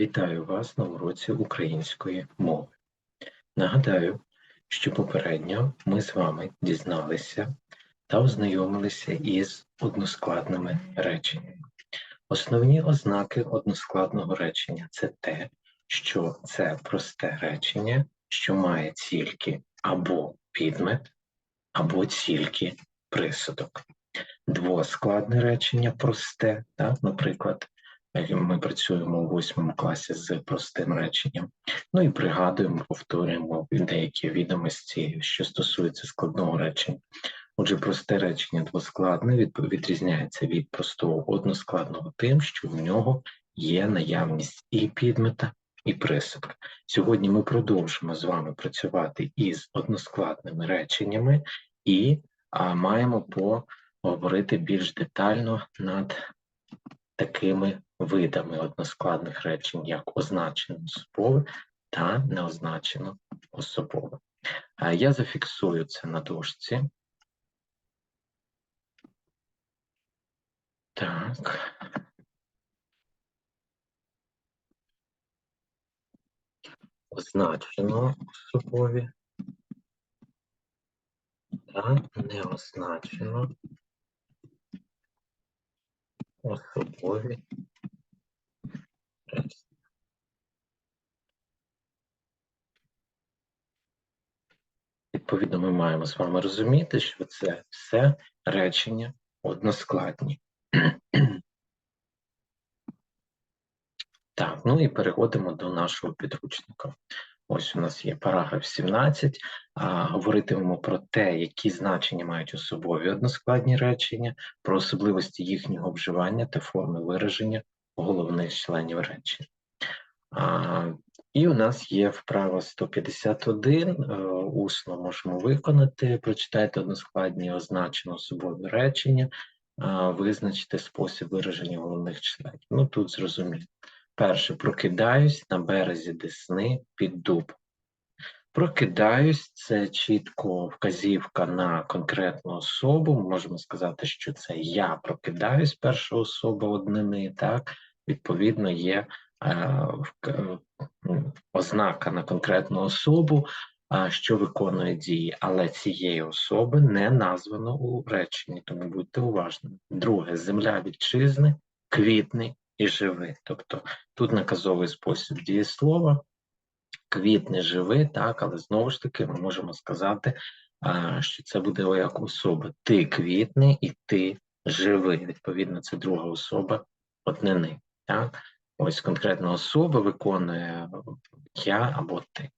Вітаю вас на уроці української мови. Нагадаю, що попередньо ми з вами дізналися та ознайомилися із односкладними реченнями. Основні ознаки односкладного речення це те, що це просте речення, що має тільки або підмет, або тільки присудок. Двоскладне речення просте, так, наприклад, ми працюємо у восьмому класі з простим реченням. Ну і пригадуємо, повторюємо деякі відомості, що стосуються складного речення. Отже, просте речення двоскладне відрізняється від простого односкладного тим, що в нього є наявність і підмета, і присудка. Сьогодні ми продовжимо з вами працювати із односкладними реченнями і а, маємо поговорити більш детально над такими видами односкладних речень, як означено особове та неозначено особове. Я зафіксую це на дошці. Так. Означено особові та неозначено особові Відповідно, ми маємо з вами розуміти, що це все речення односкладні. Так, ну і переходимо до нашого підручника. Ось у нас є параграф 17. А, Говоритимемо про те, які значення мають особові односкладні речення, про особливості їхнього вживання та форми вираження головних членів речення. А, І у нас є вправа 151. Е, усно можемо виконати. Прочитайте односкладні означені особові речення, визначте спосіб вираження головних членів. Ну тут зрозуміло. Перше, прокидаюсь на березі Десни під дуб. Прокидаюсь, це чітко вказівка на конкретну особу. Можемо сказати, що це я прокидаюсь, перша особа однини, так, відповідно, є ознака на конкретну особу, що виконує дії, але цієї особи не названо у реченні, тому будьте уважними. Друге, земля вітчизни, квітний і живий. Тобто тут наказовий спосіб дієслова, квітне живий, так, але знову ж таки ми можемо сказати, що це буде як особа. Ти квітний і ти живий. Відповідно, це друга особа однини. Так? Ось конкретна особа виконує я або ти.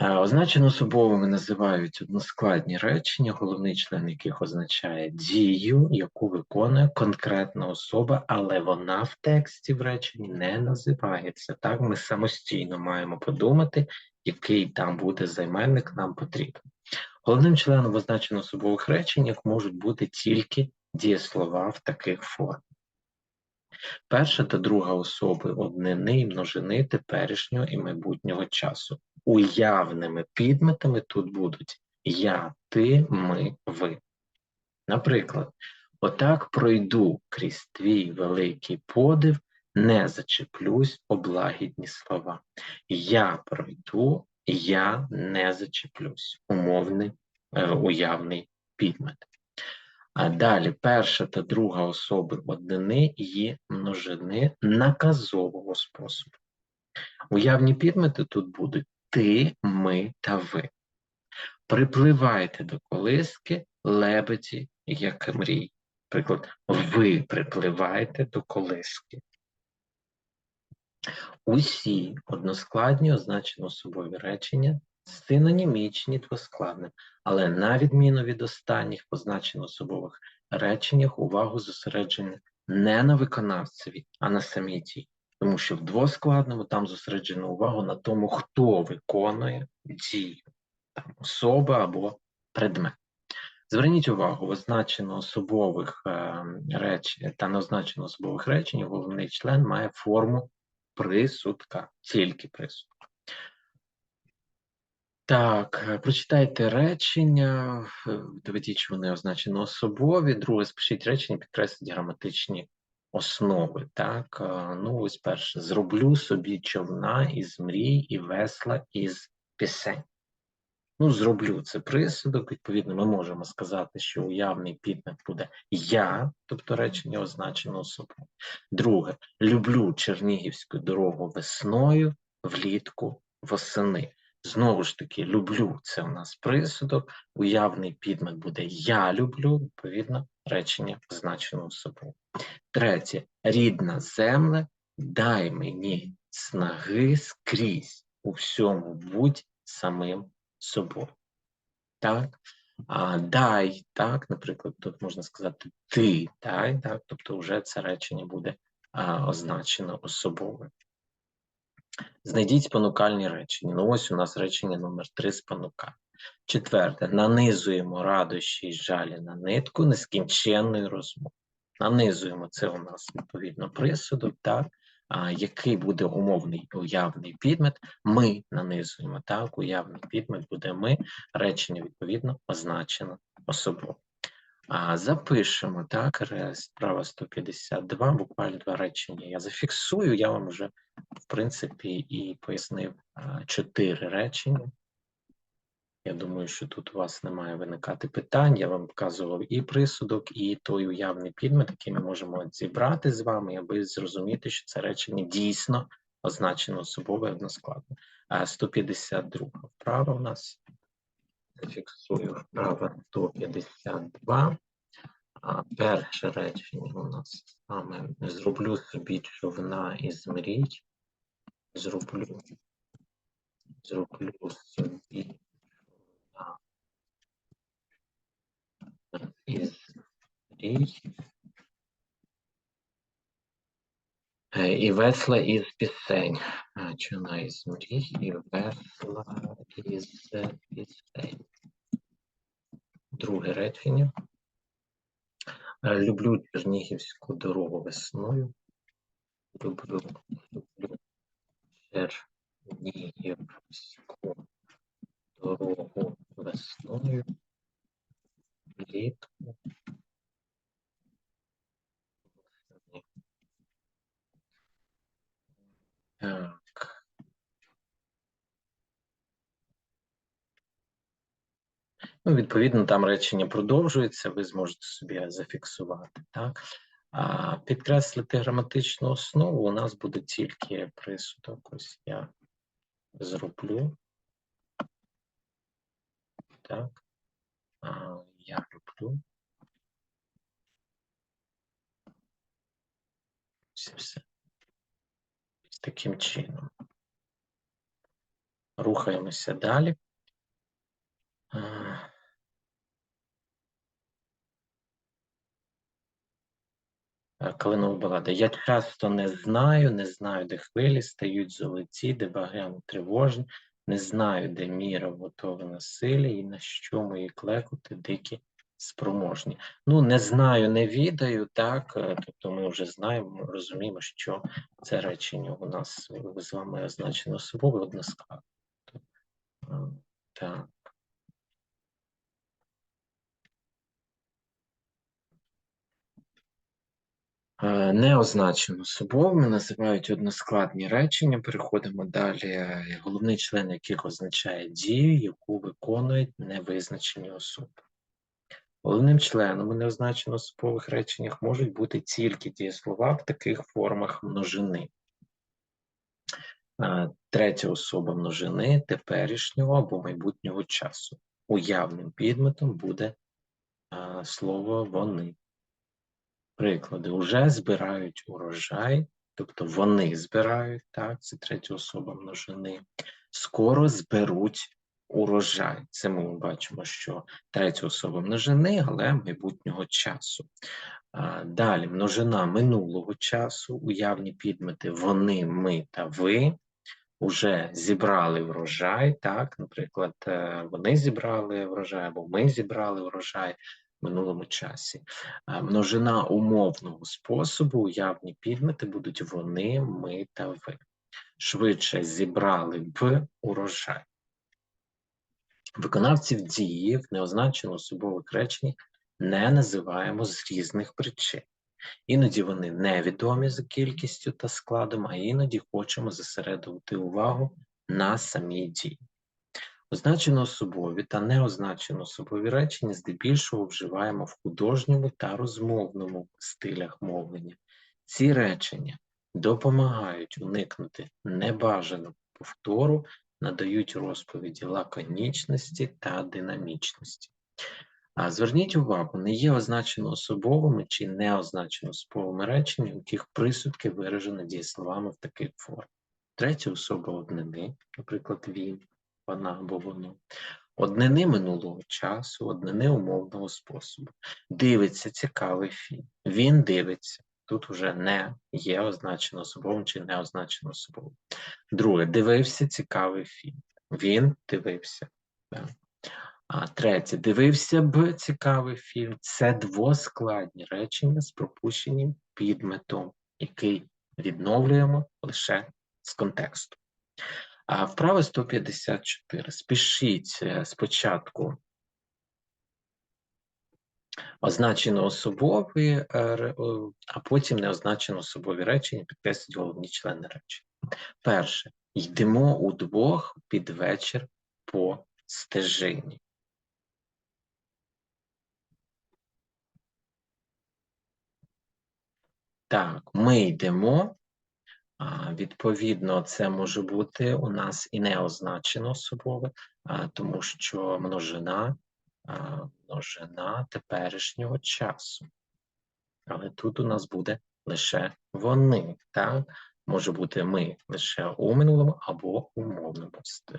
Е, означено особовими називають односкладні речення, головний член яких означає дію, яку виконує конкретна особа, але вона в тексті в реченні не називається. Так, ми самостійно маємо подумати, який там буде займенник нам потрібен. Головним членом означено особових реченнях можуть бути тільки дієслова в таких формах. Перша та друга особи однини і множини теперішнього і майбутнього часу. Уявними підметами тут будуть я, ти, ми, ви. Наприклад, отак пройду крізь твій великий подив, не зачеплюсь облагідні слова. Я пройду, я не зачеплюсь. Умовний е, уявний підмет. А далі перша та друга особи однини і множини наказового способу. Уявні підмети тут будуть ти, ми та ви. Припливайте до колиски лебеді, як мрій. Приклад, ви припливаєте до колиски. Усі односкладні означено особові речення синонімічні двоскладним, але на відміну від останніх позначено особових реченнях увагу зосередження не на виконавцеві, а на самій дії. Тому що в двоскладному там зосереджено увагу на тому, хто виконує дію, там особа або предмет. Зверніть увагу, означено особових е, речень та неозначено особових речень головний член має форму присудка, тільки присудка. Так, е, прочитайте речення, доведіть, що вони означені особові. Друге, спишіть речення, підкресліть граматичні основи. Так, ну ось перше, зроблю собі човна із мрій і весла із пісень. Ну, зроблю це присудок. Відповідно, ми можемо сказати, що уявний підмет буде я, тобто речення означено особою. Друге, люблю Чернігівську дорогу весною, влітку, восени. Знову ж таки, люблю це у нас присудок, уявний підмет буде я люблю, відповідно, речення означено особою. Третє, рідна земле, дай мені снаги скрізь, у всьому будь самим собою. Так? А, дай, так, наприклад, тут можна сказати ти, дай, так, тобто вже це речення буде а, означено особове. Знайдіть спонукальні речення. Ну, ось у нас речення номер 3 спонукальне. Четверте. Нанизуємо радощі й жалі на нитку нескінченної розмови. Нанизуємо це у нас відповідно присудок, так? А, який буде умовний уявний підмет, ми нанизуємо так, уявний підмет буде ми, речення відповідно означено особово. А, запишемо так, справа 152, буквально два речення я зафіксую, я вам вже, в принципі, і пояснив чотири речення. Я думаю, що тут у вас немає виникати питань. Я вам показував і присудок, і той уявний підмет, який ми можемо зібрати з вами, аби зрозуміти, що це речення дійсно означено особове односкладно. А 152 вправа у нас. Зафіксую вправа 152. А перше речення у нас саме зроблю собі човна із мрій. Зроблю, зроблю собі човна із мрій. Е, І весла із пісень. А, Човна із мрій і весла із пісень. Друге. Е, Люблю Чернігівську дорогу весною. Люблю, люблю Чернігівську дорогу весною. Влітку. восени. Так. Ну, відповідно, там речення продовжується, ви зможете собі зафіксувати. Так? А підкреслити граматичну основу у нас буде тільки присудок. Ось я зроблю. Так. А, я люблю. Ось все. Таким чином. Рухаємося далі. Калинова балада. Я часто не знаю, не знаю, де хвилі стають золоті, де багряно тривожні, не знаю, де міра готова силі, і на що мої клекоти дикі спроможні. Ну, не знаю, не відаю, так, е, тобто ми вже знаємо, розуміємо, що це речення у нас е, з вами означено особово односкладно. Е, Так. Е, Не означено особовими, називають односкладні речення. Переходимо далі. Е, Головний член яких означає дію, яку виконують невизначені особи. Головним членом у неозначено особових реченнях можуть бути тільки дієслова в таких формах множини. Е, Третя особа множини теперішнього або майбутнього часу. Уявним підметом буде слово вони. Приклади. Уже збирають урожай, тобто вони збирають, так, це третя особа множини. Скоро зберуть урожай. Це ми бачимо, що третя особа множини, але майбутнього часу. Далі множина минулого часу, уявні підмети вони, ми та ви. Уже зібрали врожай, так, наприклад, е, вони зібрали врожай, або ми зібрали врожай минулому часі. Множина умовного способу, уявні підмети будуть вони, ми та ви. Швидше зібрали б урожай. Виконавців дії в неозначено особових реченнях не називаємо з різних причин. Іноді вони невідомі за кількістю та складом, а іноді хочемо зосередити увагу на самій дії. Означено особові та неозначено особові речення здебільшого вживаємо в художньому та розмовному стилях мовлення. Ці речення допомагають уникнути небажаного повтору, надають розповіді лаконічності та динамічності. А зверніть увагу, не є означено особовими чи не означено особовими реченнями, у яких присудки виражені дієсловами в таких формах. Третя особа однини, наприклад, він, вона або воно. Однини минулого часу, однини умовного способу. Дивиться цікавий фільм. Він дивиться. Тут вже не є означено особовим чи не означено особовим. Друге, дивився цікавий фільм. Він дивився. А третє, дивився б цікавий фільм. Це двоскладні речення з пропущеним підметом, який відновлюємо лише з контексту. А вправа 154. Спішіть е, спочатку означено особові, е, а потім неозначено особові речення, підкреслюють головні члени речення. Перше. Йдемо удвох під вечір по стежині. Так, ми йдемо. Відповідно, це може бути у нас і не означено особове, тому що множина, множина теперішнього часу. Але тут у нас буде лише вони, так? Може бути ми лише у минулому або у мовному.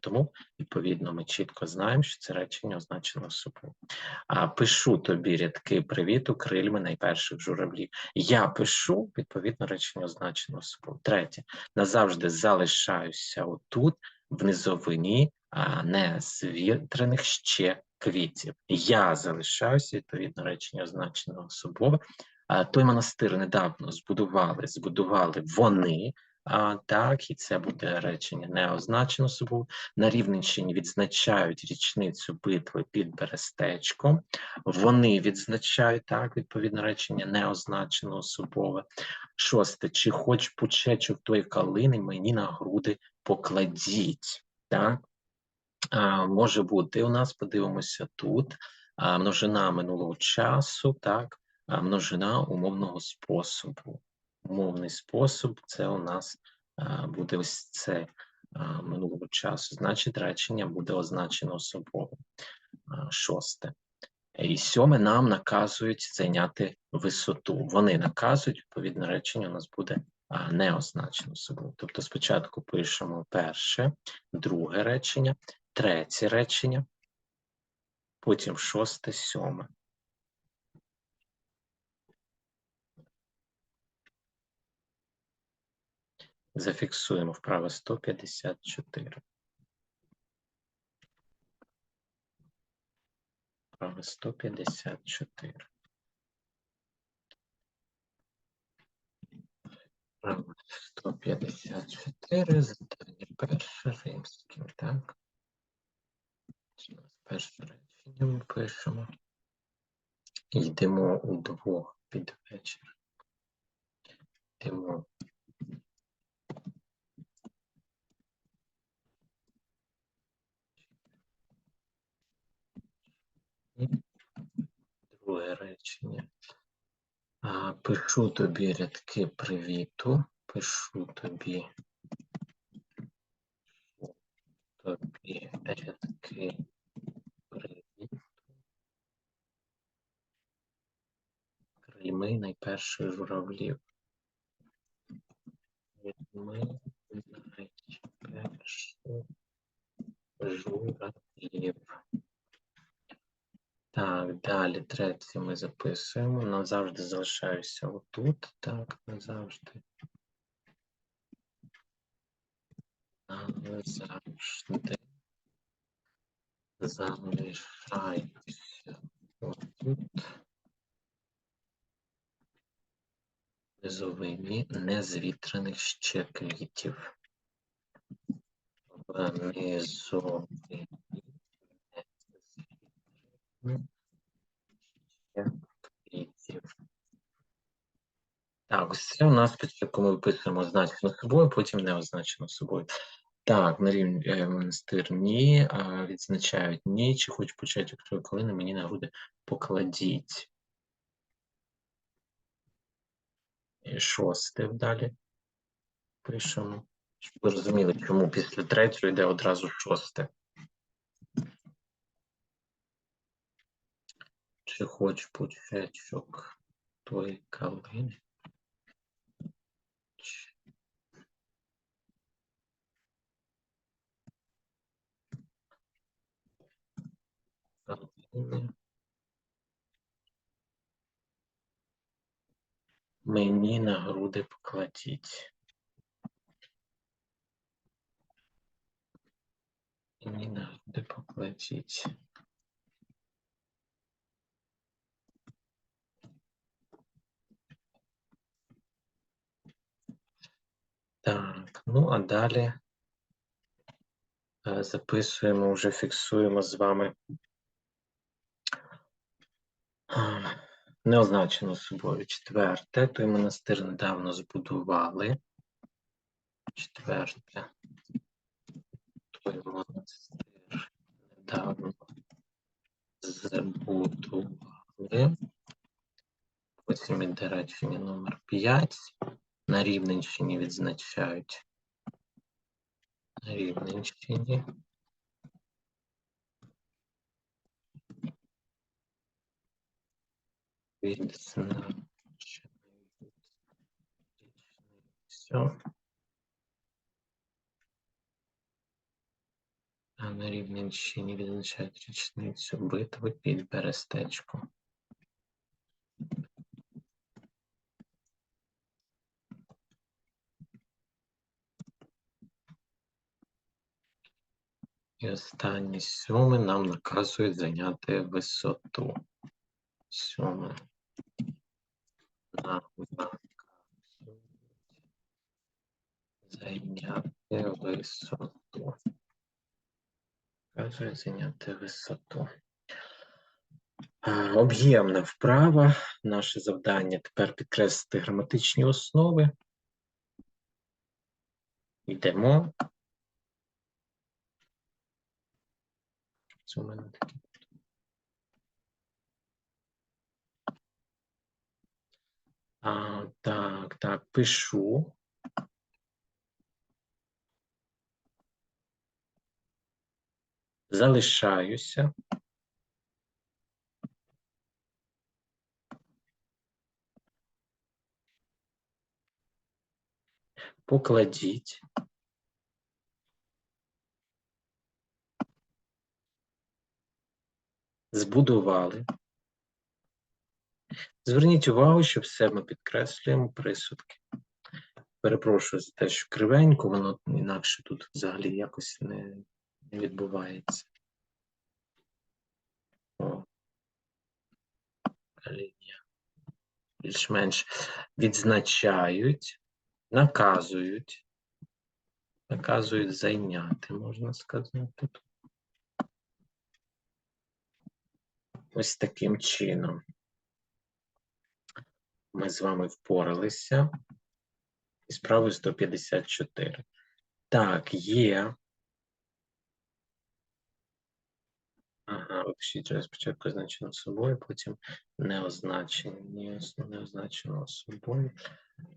Тому, відповідно, ми чітко знаємо, що це речення означено особою. А пишу тобі рядки привіту крильми найперших журавлів. Я пишу, відповідно, речення означено особою. Третє. Назавжди залишаюся отут, в низовині, а не з вітрених ще квітів. Я залишаюся, відповідно, речення означено особове. Той монастир недавно збудували, збудували вони. А, так, і це буде речення не означено собою. На Рівненщині відзначають річницю битви під Берестечком. Вони відзначають так, відповідно, речення не означено особове. Шосте. Чи хоч пучечок той калини мені на груди покладіть? Так? А, може бути у нас, подивимося тут. А, множина минулого часу, так, множина умовного способу. Умовний спосіб це у нас буде ось це минулого часу. Значить, речення буде означено особовим. А, Шосте. І сьоме нам наказують зайняти висоту. Вони наказують, відповідне речення у нас буде не означено собою. Тобто спочатку пишемо перше, друге речення, третє речення, потім шосте, сьоме. Зафіксуємо вправо 154. Вправо 154. Вправо 154, завдання перше римським, так? У Перше речення ми пишемо. Йдемо удвох під вечір. Йдемо Друге речення. А, пишу тобі рядки привіту. Пишу тобі. Тобі рядки привіту. Крильми найперших журавлів. Крильми найперших журавлів. Так, далі третє ми записуємо. Назавжди залишаюся отут. Так, назавжди. Назавжди. Залишаюся отут. Низовині незвітрених ще квітів. Низовині. Так, ось це у нас спочатку ми виписуємо означено собою, потім не означено собою. Так, на рівні е, монастир ні, а відзначають ні. Чи хоч почати, якщо коли на мені на груди покладіть. І шосте далі пишемо. Щоб ви розуміли, чому після третього йде одразу шосте. Чи хоч почечок? Чи калини? Мені на груди покладіть. Мені на груди покладіть. Так, ну а далі е, записуємо, вже фіксуємо з вами а, не означено собою. Четверте, той монастир недавно збудували. Четверте. Той монастир недавно збудували. Потім іде речення номер 5. На Рівненщині відзначають. На Рівненщині. Відзначають річницю. А на Рівненщині відзначають річницю битви під Берестечком. І останнє сьоме нам наказують зайняти висоту. Сьоме. Нам наказують зайняти висоту. Наказують зайняти висоту. Об'ємна вправа. Наше завдання тепер підкреслити граматичні основи. Йдемо. Це у мене таке. А, так, так, пишу. Залишаюся. Покладіть. Збудували. Зверніть увагу, що все ми підкреслюємо присудки. Перепрошую за те, що кривенько, воно інакше тут взагалі якось не, відбувається. Лінія. Більш-менш відзначають, наказують. Наказують зайняти, можна сказати. Ось таким чином. Ми з вами впоралися. І справи 154. Так, є. Ага, вже спочатку означено собою, потім не означені, не означено собою.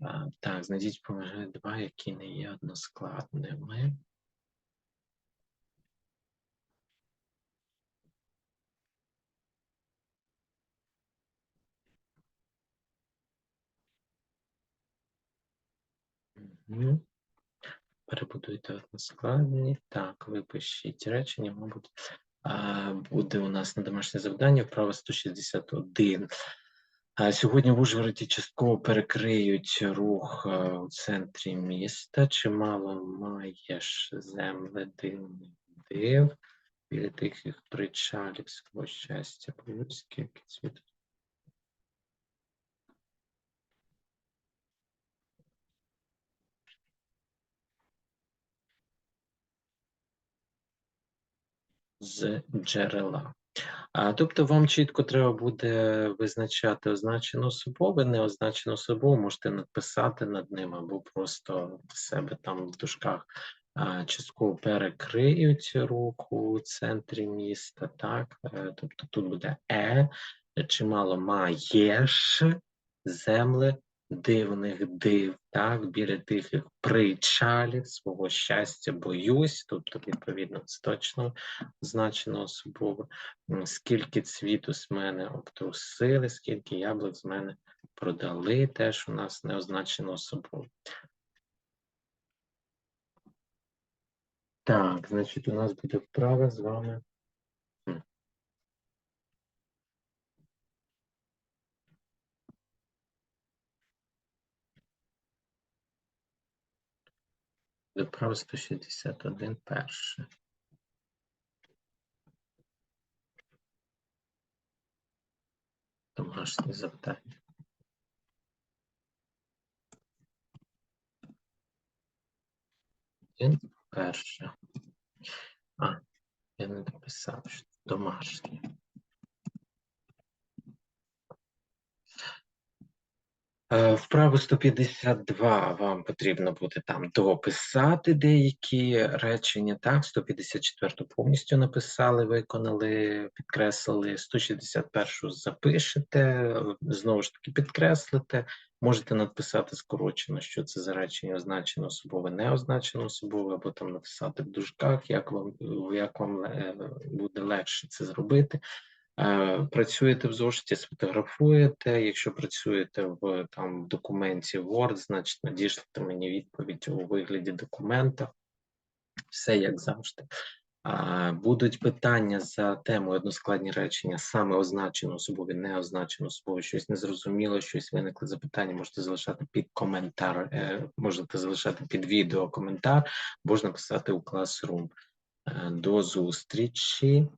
А, так, знайдіть поможе два, які не є односкладними. Мгм. Перебудуйте односкладні. Так, випишіть речення, мабуть, а, буде у нас на домашнє завдання вправа 161. А Сьогодні в Ужгороді частково перекриють рух е, у центрі міста. Чимало маєш земледивних див біля тихих причалів свого щастя. По-людськи, який цвіт. З джерела. А, тобто вам чітко треба буде визначати означену особове, неозначену особову, можете написати над ним або просто в себе там в дужках а, частково перекриють руку у центрі міста, так? Е, Тобто тут буде е, чимало маєш земли дивних див, так, біля тихих причалів, свого щастя боюсь, тобто, відповідно, це точно значено особово. Скільки цвіту з мене обтрусили, скільки яблук з мене продали, теж у нас не означено особово. Так, значить, у нас буде вправа з вами. Буде вправа 161 перше. Домашнє завдання. Один перше. А, я не дописав, що домашнє. Вправу 152 вам потрібно буде там дописати деякі речення. Так, 154 повністю написали, виконали, підкреслили, 161 запишете, е, знову ж таки підкреслите. Можете написати скорочено, що це за речення означено особове, не означено особове, або там написати в дужках, як вам, як вам е, буде легше це зробити. Е, Працюєте в зошиті, сфотографуєте. Якщо працюєте в там документі Word, значить надішлете мені відповідь у вигляді документа. Все як завжди. Будуть питання за темою односкладні речення, саме означено особові, не означено особові, щось незрозуміло, щось виникли запитання, можете залишати під коментар, е, можете залишати під відео коментар, можна писати у Classroom. Е, До зустрічі.